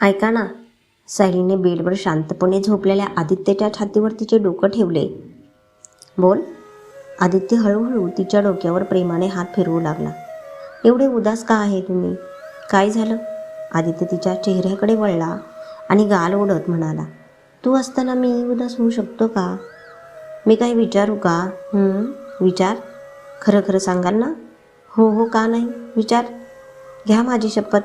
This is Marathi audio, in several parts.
ऐका ना. सायलीने बेडवर शांतपणे झोपलेल्या आदित्यच्या छातीवर तिचे डोकं ठेवले. बोल. आदित्य हळूहळू तिच्या डोक्यावर प्रेमाने हात फिरवू लागला. एवढे उदास का आहे तुम्ही? काय झालं? आदित्य तिच्या चेहऱ्याकडे वळला आणि गाल ओढत म्हणाला तू असताना मी उदास होऊ शकतो का? मी काही विचारू का? विचार. खरं खरं सांगाल ना? हो हो का नाही? विचार. घ्या माझी शपथ.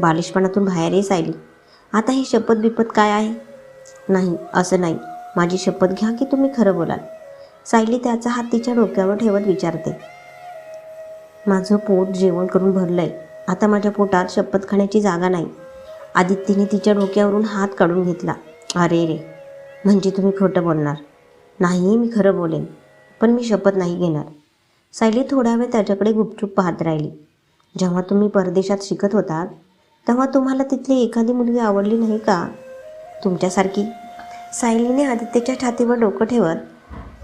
बालिशपणातून बाहेर सायली. आता ही शपथ बिपत काय आहे? नाही असं नाही. माझी शपथ घ्या की तुम्ही खरं बोलाल. सायली त्याचा हात तिच्या डोक्यावर ठेवत विचारते. माझं पोट जेवण करून भरलंय. आता माझ्या पोटात शपथ खाण्याची जागा नाही. आदित्यने तिच्या डोक्यावरून हात काढून घेतला. अरे रे म्हणजे तुम्ही खोटं बोलणार. नाही मी खरं बोलेन पण मी शपथ नाही घेणार. सायली थोडा वेळ त्याच्याकडे गुपचूप पाहत राहिली. जेव्हा तुम्ही परदेशात शिकत होतात तेव्हा तुम्हाला तिथली एखादी मुलगी आवडली नाही का? तुमच्यासारखी? सायलीने आदित्यच्या छातीवर डोकं ठेवत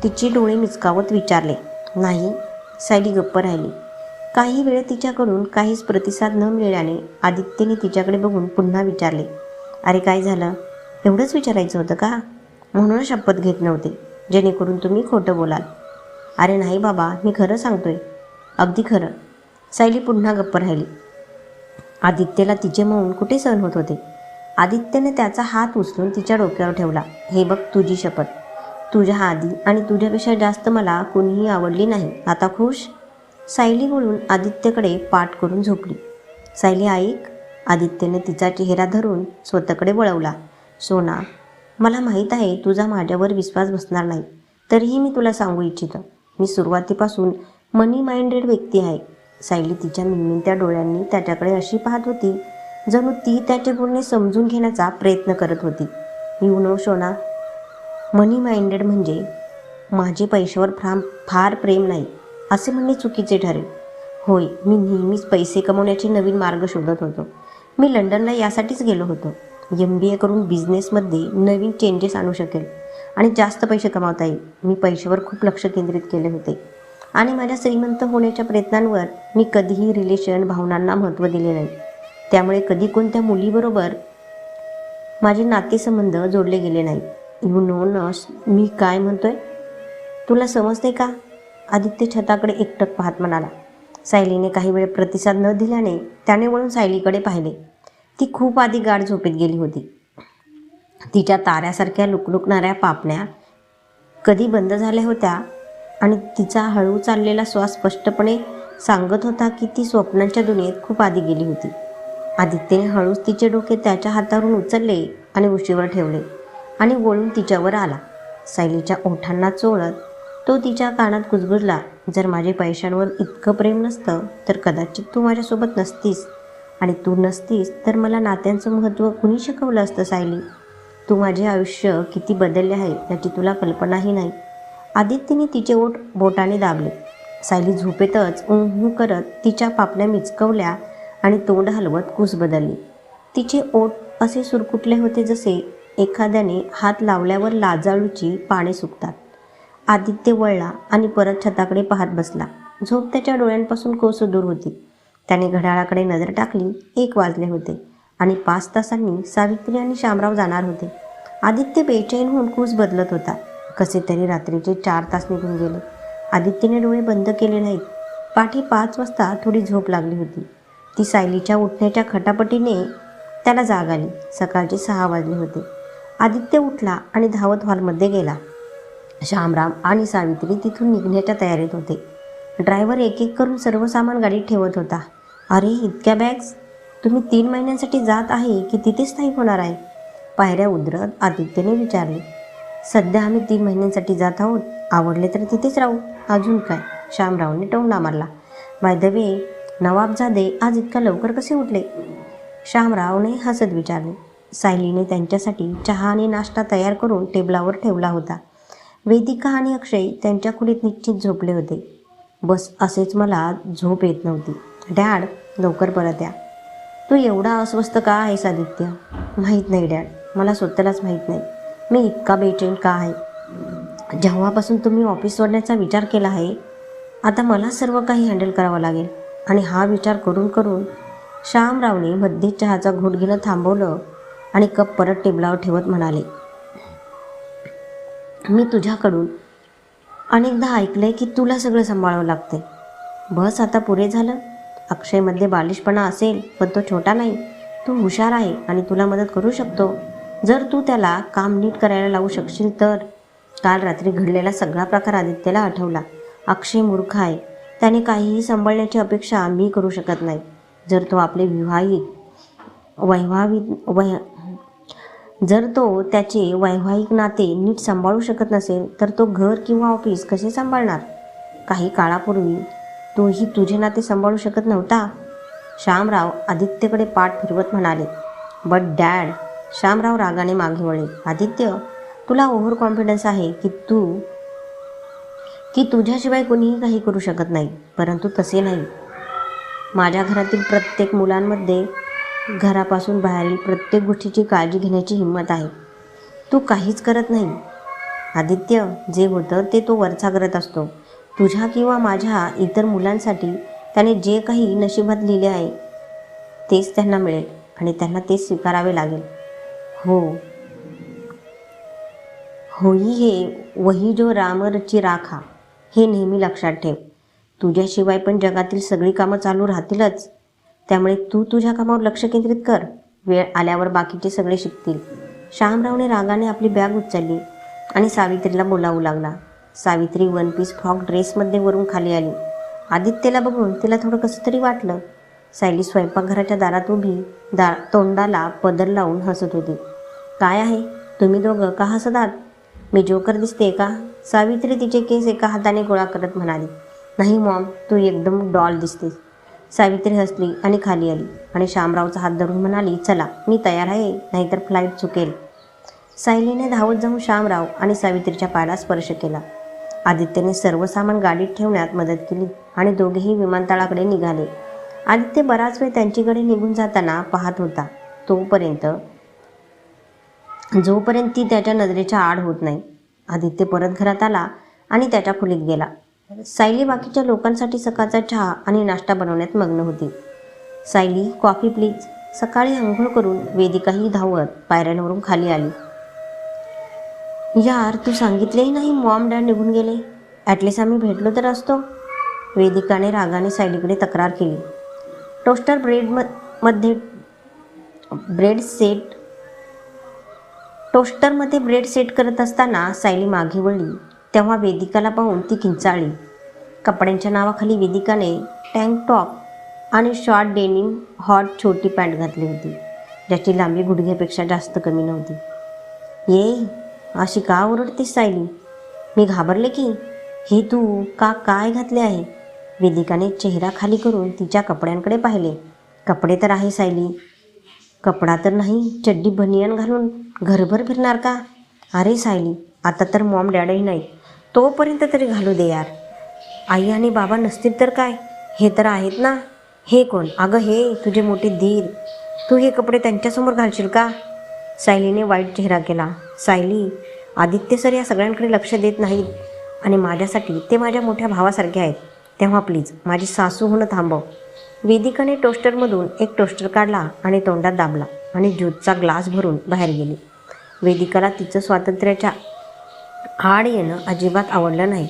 तिची डोळे मिचकावत विचारले. नाही सायली गप्प राहिली. काही वेळ तिच्याकडून काहीच प्रतिसाद न मिळाल्याने आदित्यने तिच्याकडे बघून पुन्हा विचारले. अरे काय झालं? एवढंच विचारायचं होतं का? म्हणून शपथ घेत नव्हते जेणेकरून तुम्ही खोटं बोलाल. अरे नाही बाबा मी खरं सांगतोय. अगदी खरं. सायली पुन्हा गप्प राहिली. आदित्यला तिचे मौन कुठे सहन होत होते? आदित्यने त्याचा हात उचलून तिच्या डोक्यावर ठेवला. हे बघ तुझी शपथ. तुझ्या आधी आणि तुझ्यापेक्षा जास्त मला कोणीही आवडली नाही. आता खुश? सायली बोलून आदित्यकडे पाठ करून झोपली. सायली ऐक. आदित्यने तिचा चेहरा धरून स्वतःकडे वळवला. सोना मला माहीत आहे तुझा माझ्यावर विश्वास बसणार नाही. तरीही मी तुला सांगू इच्छितो. मी सुरुवातीपासून मनी माइंडेड व्यक्ती आहे. सायली तिच्या मिनमिनत्या डोळ्यांनी त्याच्याकडे अशी पाहत होती जणू ती त्याचे बोलणे समजून घेण्याचा प्रयत्न करत होती. You know Shona money minded म्हणजे माझे पैशावर फार फार प्रेम नाही असे म्हणणे चुकीचे ठरेल. होय मी नेहमीच पैसे कमवण्याचे नवीन मार्ग शोधत होतो. मी लंडनला यासाठीच गेलो होतो. एम बी ए करून बिझनेसमध्ये नवीन चेंजेस आणू शकेल आणि जास्त पैसे कमावता येईल. मी पैशावर खूप लक्ष केंद्रित केले होते. आणि माझ्या श्रीमंत होण्याच्या प्रयत्नांवर मी कधीही रिलेशन भावनांना महत्त्व दिले नाही. त्यामुळे कधी कोणत्या मुलीबरोबर माझे नातेसंबंध जोडले गेले नाही. यू नो नस मी काय म्हणतोय? तुला समजते का? आदित्य छताकडे एकटक पाहत म्हणाला. सायलीने काही वेळ प्रतिसाद न दिल्याने त्याने वळून सायलीकडे पाहिले. ती खूप आधी गाढ झोपेत गेली होती. तिच्या ताऱ्यासारख्या लुकलुकणाऱ्या पापण्या कधी बंद झाल्या होत्या? आणि तिचा हळू चाललेला श्वास स्पष्टपणे सांगत होता की ती स्वप्नांच्या दुनियेत खूप आधी गेली होती. आदित्यने हळूच तिचे डोके त्याच्या हातावरून उचलले आणि उशीवर ठेवले आणि वळून तिच्यावर आला. सायलीच्या ओठांना चोळत तो तिच्या कानात कुजबुजला जर माझे पैशांवर इतकं प्रेम नसतं तर कदाचित तू माझ्यासोबत नसतीस. आणि तू नसतीस तर मला नात्यांचं महत्त्व कुणी शिकवलं असतं सायली? तू माझे आयुष्य किती बदलले आहे याची तुला कल्पनाही नाही. आदित्यने तिचे ओठ बोटाने दाबले. सायली झोपेतच ऊहू करत तिच्या पापण्या मिचकवल्या आणि तोंड हलवत कूस बदलली. तिचे ओठ असे सुरकुटले होते जसे एखाद्याने हात लावल्यावर लाजाळूची पाने सुकतात. आदित्य वळला आणि परत छताकडे पाहत बसला. झोप त्याच्या डोळ्यांपासून कोस दूर होती. त्याने घड्याळाकडे नजर टाकली एक वाजले होते आणि पाच तासांनी सावित्री आणि शामराव जाणार होते. आदित्य बेचैन होऊन कूस बदलत होता. कसे तरी रात्रीचे चार तास निघून गेले. आदित्यने डोळे बंद केले नाहीत. पाठी पाच वाजता थोडी झोप लागली होती. ती सायलीच्या उठण्याच्या खटापटीने त्याला जाग आली. सकाळचे सहा वाजले होते. आदित्य उठला आणि धावत हॉलमध्ये गेला. श्यामराम आणि सावित्री तिथून निघण्याच्या तयारीत होते. ड्रायव्हर एक एक करून सर्व सामान गाडीत ठेवत होता. अरे इतक्या बॅग्स? तुम्ही तीन महिन्यांसाठी जात आहे की तिथे स्थायिक होणार आहे? पायऱ्या उतरत आदित्यने विचारले. सध्या आम्ही तीन महिन्यांसाठी जात आहोत. आवडले तर तिथेच राहू. अजून काय? श्यामरावने टोंगला मारला बाय द वे नवाबजादे आज इतका लवकर कसे उठले? श्यामरावने हसत विचारले. सायलीने त्यांच्यासाठी चहा आणि नाश्ता तयार करून टेबलावर ठेवला होता. वेदिका आणि अक्षय त्यांच्या खोलीत निश्चित झोपले होते. बस असेच मला झोप येत नव्हती. डॅड लवकर परत या. तू एवढा अस्वस्थ का आहेस आदित्य? माहीत नाही डॅड. मला स्वतःलाच माहीत नाही. मी इतका बेचैन का आहे? जेव्हापासून तुम्ही ऑफिस सोडण्याचा विचार केला आहे आता मला सर्व काही हँडल करावं लागेल. आणि हा विचार करून करून श्यामरावने मध्ये चहाचा घोट घेणं थांबवलं आणि कप परत टेबलावर ठेवत म्हणाले मी तुझ्याकडून अनेकदा ऐकलंय की तुला सगळं सांभाळावं लागते बस आता पुरे झालं. अक्षयमध्ये बालिशपणा असेल पण तो छोटा नाही. तू हुशार आहे आणि तुला मदत करू शकतो. जर तू त्याला काम नीट करायला लावू शकशील तर. काल रात्री घडलेला सगळा प्रकार आदित्यला आठवला. अक्षय मूर्ख आहे. त्याने काहीही सांभाळण्याची अपेक्षा मी करू शकत नाही. जर तो आपले विवाहित वैवाहिक वै जर तो त्याचे वैवाहिक नाते नीट सांभाळू शकत नसेल तर तो घर किंवा ऑफिस कसे सांभाळणार? काही काळापूर्वी तोही तुझे नाते सांभाळू शकत नव्हता? श्यामराव आदित्यकडे पाठ फिरवत म्हणाले बट डॅड श्यामराव रागाने मागे वळले. आदित्य तुला ओव्हर कॉन्फिडन्स आहे की तू की तुझ्याशिवाय कोणीही काही करू शकत नाही परंतु तसे नाही. माझ्या घरातील प्रत्येक मुलांमध्ये घरापासून बाहेरील प्रत्येक गोष्टीची काळजी घेण्याची हिंमत आहे. तू काहीच करत नाही. आदित्य जे होतं ते तो वरचा करत असतो. तुझ्या किंवा माझ्या इतर मुलांसाठी त्याने जे काही नशिबात लिहिले आहे तेच त्यांना मिळेल आणि त्यांना तेच स्वीकारावे लागेल. हो. होई हे वही जो रामरची राखा हे नेहमी लक्षात ठेव. तुझ्याशिवाय पण जगातील सगळी कामं चालू राहतीलच. त्यामुळे तू तुझ्या कामावर लक्ष केंद्रित कर. वेळ आल्यावर बाकीचे सगळे शिकतील. श्यामरावने रागाने आपली बॅग उचलली आणि सावित्रीला बोलावू लागला. सावित्री वन पीस फ्रॉक ड्रेसमध्ये वरून खाली आली. आदित्यला बघून तिला थोडं कसं तरी वाटलं. सायली स्वयंपाकघराच्या दारात उभी दा तोंडाला पदर लावून हसत होती. काय आहे? तुम्ही दोघं का हसत आहात मी जोकर दिसते का? सावित्री तिचे केस एका हाताने गोळा करत म्हणाली नाही मॉम तू एकदम डॉल दिसतेस. सावित्री हसली आणि खाली आली आणि शामरावचा हात धरून म्हणाली चला मी तयार आहे नाहीतर फ्लाईट चुकेल. सायलीने धावत जाऊन श्यामराव आणि सावित्रीच्या पायाला स्पर्श केला. आदित्यने सर्व सामान गाडीत ठेवण्यात मदत केली आणि दोघेही विमानतळाकडे निघाले. आदित्य बराच वेळ त्यांच्याकडे निघून जाताना पाहत होता. तोपर्यंत जोपर्यंत ती त्याच्या नजरेच्या आड होत नाही आदित्य परत घरात आला आणि त्याच्या खोलीत गेला. सायली बाकीच्या लोकांसाठी सकाळचा चहा आणि नाश्ता बनवण्यात मग्न होती. सायली कॉफी प्लीज सकाळी आंघोळ करून वेदिकाही धावत पायऱ्यांवरून खाली आली. यार तू सांगितलेही नाही मॉम डॅड निघून गेले? ॲटलीस्ट आम्ही भेटलो तर असतो. वेदिकाने रागाने सायलीकडे तक्रार केली. टोस्टर ब्रेड म मध्ये ब्रेड सेट टोस्टरमध्ये ब्रेड सेट करत असताना सायली मागे वळली. तेव्हा वेदिकाला पाहून ती किंचाळली. कपड्यांच्या नावाखाली वेदिकाने टँक टॉप आणि शॉर्ट डेनिम हॉट छोटी पॅन्ट घातली होती ज्याची लांबी गुडघ्यापेक्षा जास्त कमी नव्हती. ये अशी का ओरडतेस सायली? मी घाबरले की? हे तू का काय घातले आहे? वेदिकाने चेहरा खाली करून तिच्या कपड्यांकडे पाहिले. कपडे तर आहे सायली कपडा तर नाही चड्डी बनियन घालून घरभर फिरणार का? अरे सायली आता तर मॉम डॅडही नाही तोपर्यंत तरी घालू दे यार. आई आणि बाबा नसतील तर काय? हे तर आहेत ना. हे कोण? अगं हे तुझे मोठे धीर तू हे कपडे त्यांच्यासमोर घालशील का? सायलीने वाईट चेहरा केला. सायली आदित्य सर या सगळ्यांकडे लक्ष देत नाहीत. आणि माझ्यासाठी ते माझ्या मोठ्या भावासारखे आहेत. तेव्हा प्लीज माझी सासू होणं थांबव. वेदिकाने टोस्टरमधून एक टोस्टर काढला आणि तोंडात दाबला आणि ज्यूसचा ग्लास भरून बाहेर गेली. वेदिकाला तिचं स्वातंत्र्याच्या आड येणं अजिबात आवडलं नाही.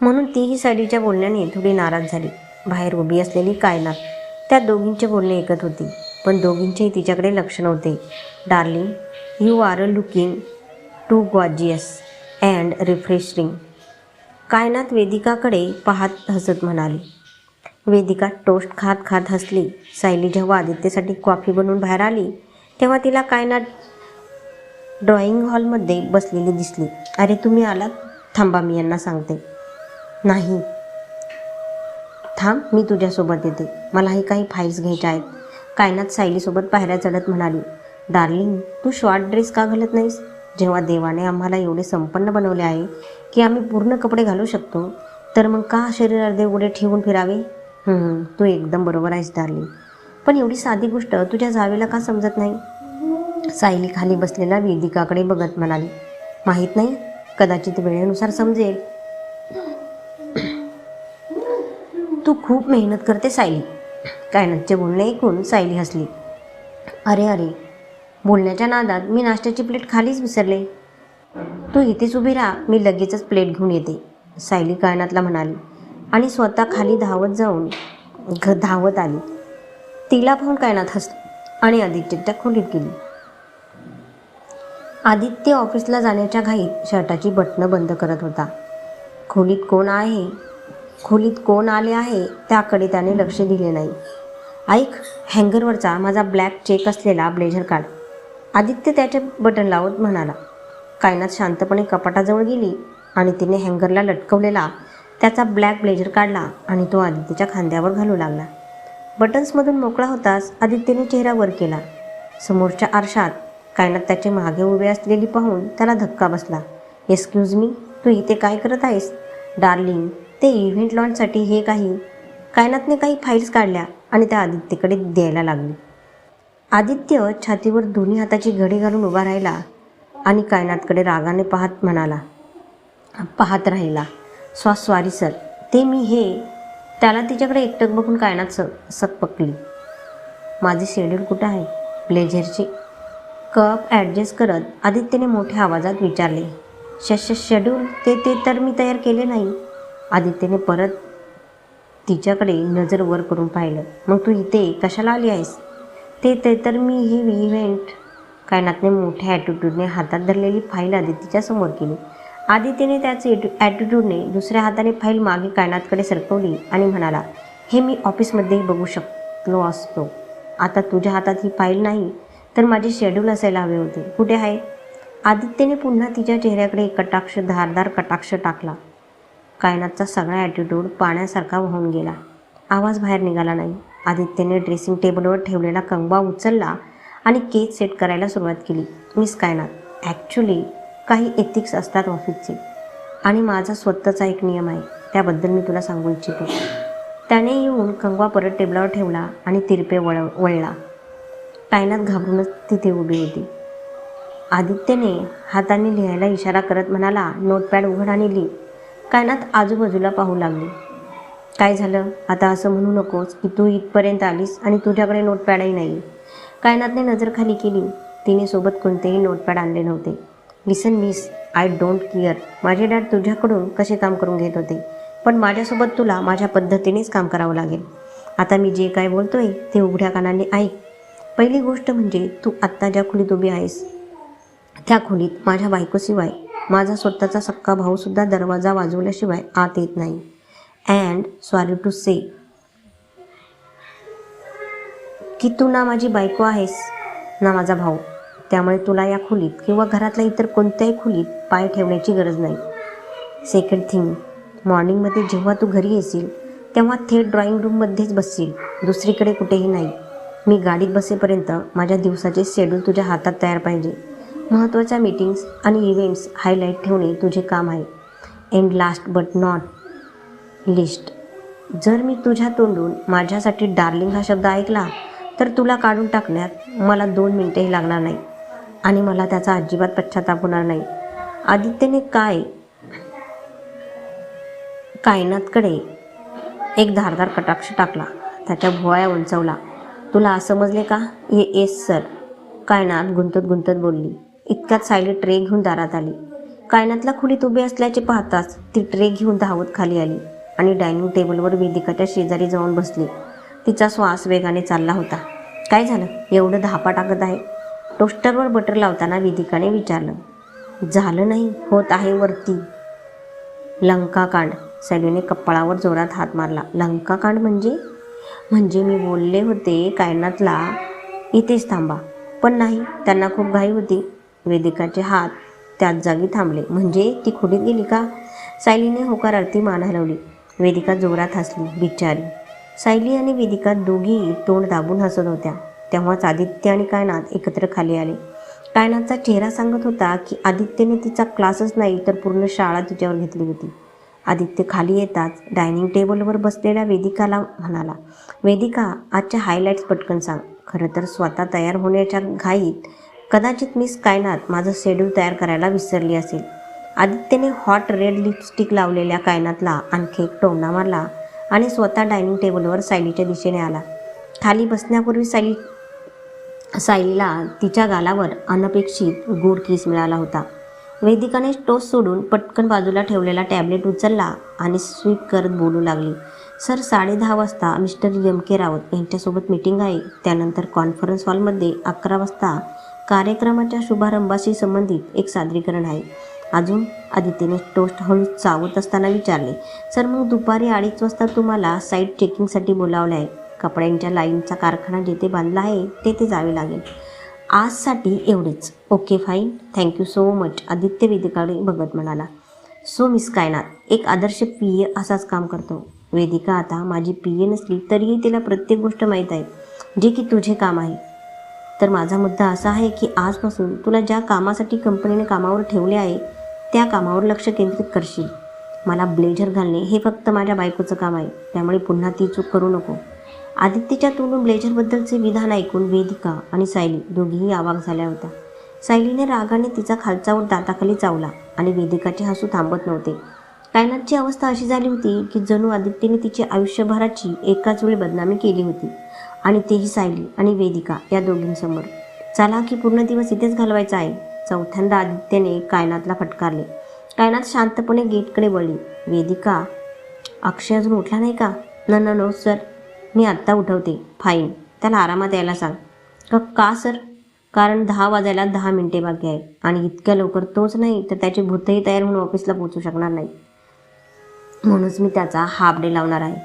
म्हणून तीही साडीच्या बोलण्याने थोडी नाराज झाली. बाहेर उभी असलेली कायनात त्या दोघींचे बोलणे ऐकत होती पण दोघींचेही तिच्याकडे लक्ष नव्हते. Darling you are a looking too gorgeous and refreshing. Kainat वेदिकाकडे पाहत हसत म्हणाली. वेदिका टोस्ट खात खात हसली. सायली जेव्हा आदित्यसाठी कॉफी बनवून बाहेर आली तेव्हा तिला कायना ड्रॉइंग हॉलमध्ये बसलेली दिसली. अरे तुम्ही आलात? थांबा मी यांना सांगते. नाही. थांब मी तुझ्यासोबत येते. मलाही काही फाईल्स घ्यायच्या आहेत. कायनात सायलीसोबत पायऱ्या चढत म्हणाली डार्लिंग तू शॉर्ट ड्रेस का घालत नाहीस? जेव्हा देवाने आम्हाला एवढे संपन्न बनवले आहे की आम्ही पूर्ण कपडे घालू शकतो तर मग का शरीर अर्धे उघडे ठेवून फिरावे? तू एकदम बरोबर आहेस डार्लिंग पण एवढी साधी गोष्ट तुझ्या जावेला का समजत नाही? सायली खाली बसलेला वेदिकाकडे बघत म्हणाली माहीत नाही? कदाचित वेळेनुसार समजेल. तू खूप मेहनत करते सायली. कायनातचे बोलणे ऐकून सायली हसली. अरे अरे बोलण्याच्या नादात मी नाश्त्याची प्लेट खालीच विसरले. तू इथेच उभी राहा मी लगेचच प्लेट घेऊन येते. सायली कायनातला म्हणाली. आणि स्वतः खाली धावत जाऊन घ धावत आली. तिला पाहून कायनात हसली आणि आदित्यच्या खोलीत गेली. आदित्य ऑफिसला जाण्याच्या घाईत शर्टाची बटणं बंद करत होता. खोलीत कोण आहे? खोलीत कोण आले आहे? त्याकडे त्याने लक्ष दिले नाही. ऐक हँगरवरचा माझा ब्लॅक चेक असलेला ब्लेझर काढ. आदित्य त्याचे बटन लावत म्हणाला. कायनात शांतपणे कपाटाजवळ गेली आणि तिने हँगरला लटकवलेला त्याचा ब्लॅक ब्लेझर काढला आणि तो आदित्यच्या खांद्यावर घालू लागला. बटन्समधून मोकळा होताच आदित्यने चेहरा वर केला. समोरच्या आरशात कायनात त्याचे मागे उभे असलेली पाहून त्याला धक्का बसला. एक्सक्यूज मी तू इथे काय करत आहेस? डार्लिंग ते इव्हेंट लॉन्चसाठी हे काही कायनातने काही फाईल्स काढल्या आणि त्या आदित्यकडे द्यायला लागली. आदित्य छातीवर दोन्ही हाताची घडी घालून उभा राहिला आणि कायनातकडे रागाने पाहत म्हणाला पाहत राहिला. स्वा स्वारी सर. ते मी हे त्याला तिच्याकडे एकटक बघून कायनात स सकपकली माझे शेड्यूल कुठं आहे? ब्लेझरचे. कप ॲडजस्ट करत आदित्यने मोठ्या आवाजात विचारले. शश शेड्यूल ते ते तर मी तयार केले नाही. आदित्यने परत तिच्याकडे नजर वर करून पाहिलं. मग तू इथे कशाला आली आहेस? ते ते तर मी हे इव्हेंट कायनातने मोठ्या ॲटिट्यूडने हातात धरलेली फाईल आदित्यच्या समोर केली. आदित्यने त्याचे ॲटिट्यूडने दुसऱ्या हाताने फाईल मागे कायनातकडे सरकवली आणि म्हणाला हे मी ऑफिसमध्येही बघू शकलो असतो. आता तुझ्या हातात ही फाईल नाही तर माझे शेड्यूल असायला हवे होते. कुठे आहे? आदित्यने पुन्हा तिच्या चेहऱ्याकडे एक कटाक्ष धारदार कटाक्ष टाकला. कायनातचा सगळा ॲटिट्यूड पाण्यासारखा वाहून गेला. आवाज बाहेर निघाला नाही. आदित्यने ड्रेसिंग टेबलवर ठेवलेला कंगवा उचलला आणि केस सेट करायला सुरुवात केली. मिस कायनात ॲक्च्युली काही एथिक्स असतात ऑफिसचे आणि माझा स्वतःचा एक नियम आहे. त्याबद्दल मी तुला सांगू इच्छितो. त्याने येऊन कंगवा परत टेबलावर ठेवला आणि तिरपे वळ वळला. कायनात घाबरूनच तिथे उभी होती. आदित्यने हाताने लिहायला इशारा करत म्हणाला नोटपॅड उघड आणि लिह. कायनात आजूबाजूला पाहू लागली. काय झालं? आता असं म्हणू नकोस की तू इथपर्यंत आलीस आणि तुझ्याकडे नोटपॅडही नाही. कायनातने नजर खाली केली. तिने सोबत कोणतेही नोटपॅड आणले नव्हते. Listen miss I don't care माझे डॅड तुझ्याकडून कसे काम करून घेत होते? पण माझ्यासोबत तुला माझ्या पद्धतीनेच काम करावं लागेल. आता मी जे काय बोलतोय ते उघड्या कानाने ऐक. पहिली गोष्ट म्हणजे तू आत्ता ज्या खोलीत उभी आहेस त्या खोलीत माझ्या बायकोशिवाय माझा स्वतःचा सक्का भाऊसुद्धा दरवाजा वाजवल्याशिवाय आत येत नाही. अँड सॉरी टू से की तू ना माझी बायको आहेस ना माझा भाऊ. त्यामुळे तुला या खोलीत किंवा घरातल्या इतर कोणत्याही खोलीत पाय ठेवण्याची गरज नाही. सेकंड थिंग मॉर्निंगमध्ये जेव्हा तू घरी येशील तेव्हा थेट ड्रॉइंग रूममध्येच बसशील. दुसरीकडे कुठेही नाही. मी गाडीत बसेपर्यंत माझ्या दिवसाचे शेड्यूल तुझ्या हातात तयार पाहिजे. महत्त्वाच्या मीटिंग्स आणि इव्हेंट्स हायलाईट ठेवणे तुझे काम आहे. And last but not least जर मी तुझ्या तोंडून माझ्यासाठी डार्लिंग हा शब्द ऐकला तर तुला काढून टाकण्यात मला दोन मिनटेही लागणार नाही. आणि मला त्याचा अजिबात पश्चाताप होणार नाही. आदित्यने काय कायनातकडे एक धारदार कटाक्ष टाकला. त्याच्या भुवाया उंचवला. तुला समजले का? ये येस सर. कायनात गुंतत गुंतत बोलली. इतक्यात सायली ट्रे घेऊन दारात आली. कायनातला खोलीत उभी असल्याचे पाहताच ती ट्रे घेऊन धावत खाली आली आणि डायनिंग टेबलवर वेदिकाच्या शेजारी जाऊन बसली. तिचा श्वास वेगाने चालला होता. काय झालं? एवढं धापा टाकत आहे? टोस्टरवर बटर लावताना वेदिकाने विचारलं झालं नाही होत आहे वरती. लंकाकांड सैलीने कपाळावर जोरात हात मारला. लंकाकांड म्हणजे? म्हणजे मी बोलले होते कायनातला इथेच थांबा. पण नाही त्यांना खूप घाई होती. वेदिकाचे हात त्याच जागी थांबले. म्हणजे? ती खोडीत गेली का? सायलीने होकारार्थी मान हलवली. वेदिका जोरात हसली बिचारी. सायली आणि वेदिका दोघी तोंड दाबून हसत होत्या. तेव्हाच आदित्य आणि कायनात एकत्र खाली आले. कायनाथचा चेहरा सांगत होता की आदित्यने तिचा क्लासच नाही तर पूर्ण शाळा तिच्यावर घेतली होती. आदित्य खाली येताच डायनिंग टेबलवर बसलेल्या वेदिकाला म्हणाला वेदिका आजच्या हायलाईट्स पटकन सांग. खरं तर स्वतः तयार होण्याच्या घाईत कदाचित मिस कायनात माझं शेड्यूल तयार करायला विसरली असेल. आदित्यने हॉट रेड लिपस्टिक लावलेल्या कायनातला आणखी एक टोमणा मारला आणि स्वतः डायनिंग टेबलवर सायलीच्या दिशेने आला. खाली बसण्यापूर्वी सायली सायलीला तिच्या गालावर अनपेक्षित गोड किस मिळाला होता. वेदिकाने टोस्ट सोडून पटकन बाजूला ठेवलेला टॅबलेट उचलला आणि स्वीप करत बोलू लागली. सर साडेदहा वाजता मिस्टर एम के रावत यांच्यासोबत मीटिंग आहे. त्यानंतर कॉन्फरन्स हॉलमध्ये अकरा वाजता कार्यक्रमाच्या शुभारंभाशी संबंधित एक सादरीकरण आहे. अजून आदित्यने टोस्ट हळू चावत असताना विचारले सर मग दुपारी अडीच वाजता तुम्हाला साईट चेकिंगसाठी बोलावलं आहे. कपड्यांच्या लाईनचा कारखाना जिथे बांधला आहे तेथे जावे लागेल. आजसाठी एवढेच. Okay fine. Thank you so much. Aditya वेदिकाकडे बघत म्हणाला. सो मिस कायनात एक आदर्श पी ए असाच काम करतो. वेदिका आता माझी पी ए नसली तरीही तिला प्रत्येक गोष्ट माहीत आहे जे की तुझे काम आहे. तर माझा मुद्दा असा आहे की आजपासून तुला ज्या कामासाठी कंपनीने कामावर ठेवले आहे त्या कामावर लक्ष केंद्रित करशील. मला ब्लेझर घालणे हे फक्त माझ्या बायकोचं काम आहे. त्यामुळे पुन्हा ती चूक करू नको. आदित्यच्या तोंडून ब्लेझरबद्दलचे विधान ऐकून वेदिका आणि सायली दोघीही आवाक झाल्या होत्या. सायलीने रागाने तिचा खालचा ओठ दाताखाली चावला आणि वेदिकाचे हसू थांबत नव्हते. कायनाथची अवस्था अशी झाली होती की जणू आदित्यने तिची आयुष्यभराची एकाच वेळी बदनामी केली होती आणि तेही सायली आणि वेदिका या दोघींसमोर. चला की पूर्ण दिवस इथेच घालवायचा आहे चौथ्यांदा आदित्यने कायनाथला फटकारले. कायनाथ शांतपणे गेटकडे वळली. वेदिका अक्षय अजून उठला नाही का? न न नो सर. मी आत्ता उठवते. फाईन त्याला आरामात यायला सांग. का का सर कारण दहा वाजायला दहा मिनिटे बाकी आहे आणि इतक्या लवकर तोच नाही तर त्याचे भूतही तयार होऊन ऑफिसला पोचू शकणार नाही म्हणूनच मी त्याचा हाफ डे लावणार आहे.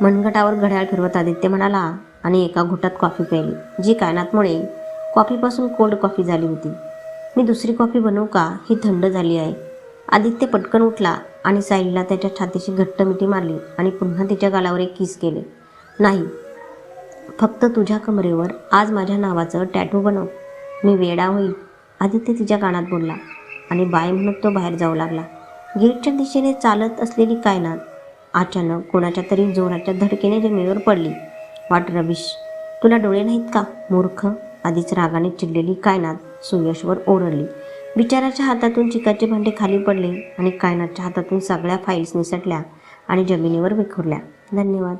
मनगटावर घड्याळ फिरवत आदित्य म्हणाला आणि एका घुटात कॉफी प्यायली. जी कायनातमुळे कॉफीपासून कोल्ड कॉफी झाली होती. मी दुसरी कॉफी बनवू का? ही थंड झाली आहे. आदित्य पटकन उठला आणि साईडला त्याच्या छातीशी घट्ट मिठी मारली आणि पुन्हा तिच्या गालावर एक किस केले. नाही. फक्त तुझ्या कमरेवर आज माझ्या नावाचं टॅटू बनव. मी वेडा होईल. आदित्य तिच्या कानात बोलला आणि बाय म्हणत तो बाहेर जाऊ लागला. गेटच्या दिशेने चालत असलेली कायनात अचानक कोणाच्या तरी जोराच्या धडकेने जमिनीवर पडली. वाट रविश तुला डोळे नाहीत का? मूर्ख आधीच रागाने चिडलेली कायनात सुयशवर ओरडली. बिचाराच्या हातातून चिकाचे भांडे खाली पडले आणि कायनातच्या हातातून सगळ्या फाईल्स निसटल्या आणि जमिनीवर विखुरल्या. धन्यवाद.